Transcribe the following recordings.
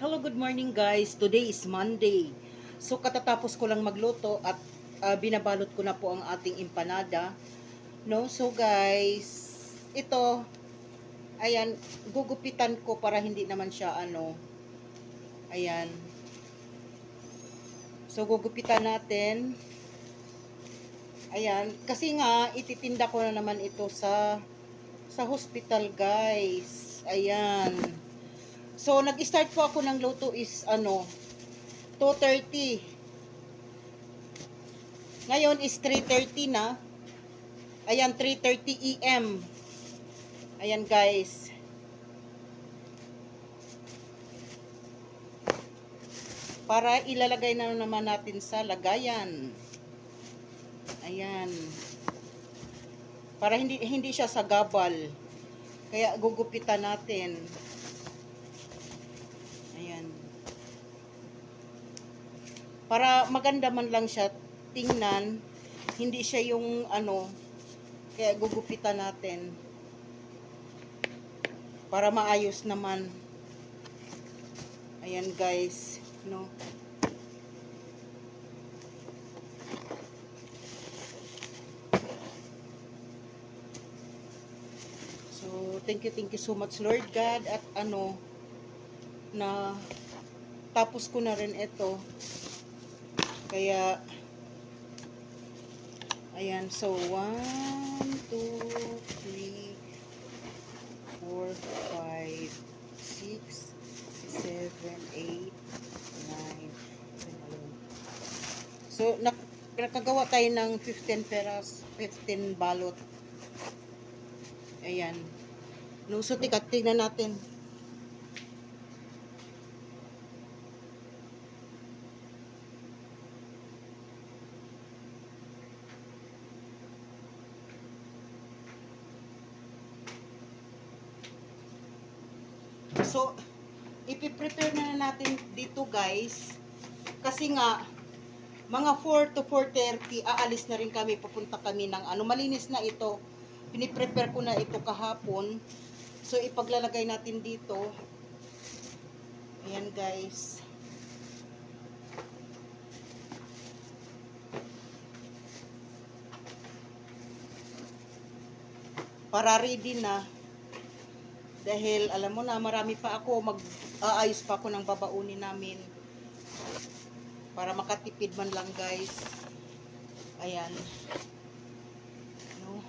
Hello, good morning guys. Today is Monday. So katatapos ko lang magluto at ah, binabalot ko na po ang ating empanada. No, so guys, ito ayan, gugupitan ko para hindi naman siya ano. Ayan. So gugupitan natin. Ayan, kasi nga ititinda ko na naman ito sa sa hospital, guys. Ayan. So, nag-start po ako ng luto is, ano, 2.30. Ngayon is 3.30 na. Ayan, 3.30 EM. Ayan, guys. Para ilalagay na naman natin sa lagayan. Ayan. Para hindi hindi siya sagabal. Kaya gugupitan natin. Ayan. Para maganda man lang siya tingnan, hindi siya yung ano, kaya gugupitan natin. Para maayos naman. Ayan guys, no. So, thank you, thank you so much Lord God at ano na tapos ko na rin ito. Kaya ayan, so 1 2 3 4 5 6 7 8 9 So, nak nakagawa tayo ng 15 peras, 15 balot. Ayan. No, so tika, tignan natin. So, ipiprepare na natin dito guys. Kasi nga, mga 4 to 4.30, aalis na rin kami, pupunta kami ng ano, malinis na ito. Piniprepare ko na ito kahapon. So, ipaglalagay natin dito. Ayan guys. Para ready na. Dahil alam mo na, marami pa ako, mag-aayos pa ako ng babaunin namin. Para makatipid man lang guys. Ayan. No?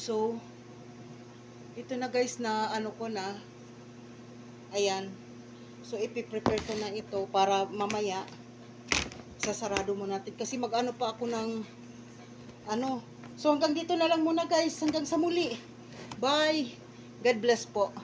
So, ito na guys na ano ko na. Ayan. So, ipiprepare ko na ito para mamaya sasarado mo natin. Kasi mag-ano pa ako ng ano. So, hanggang dito na lang muna guys. Hanggang sa muli. Bye. God bless po.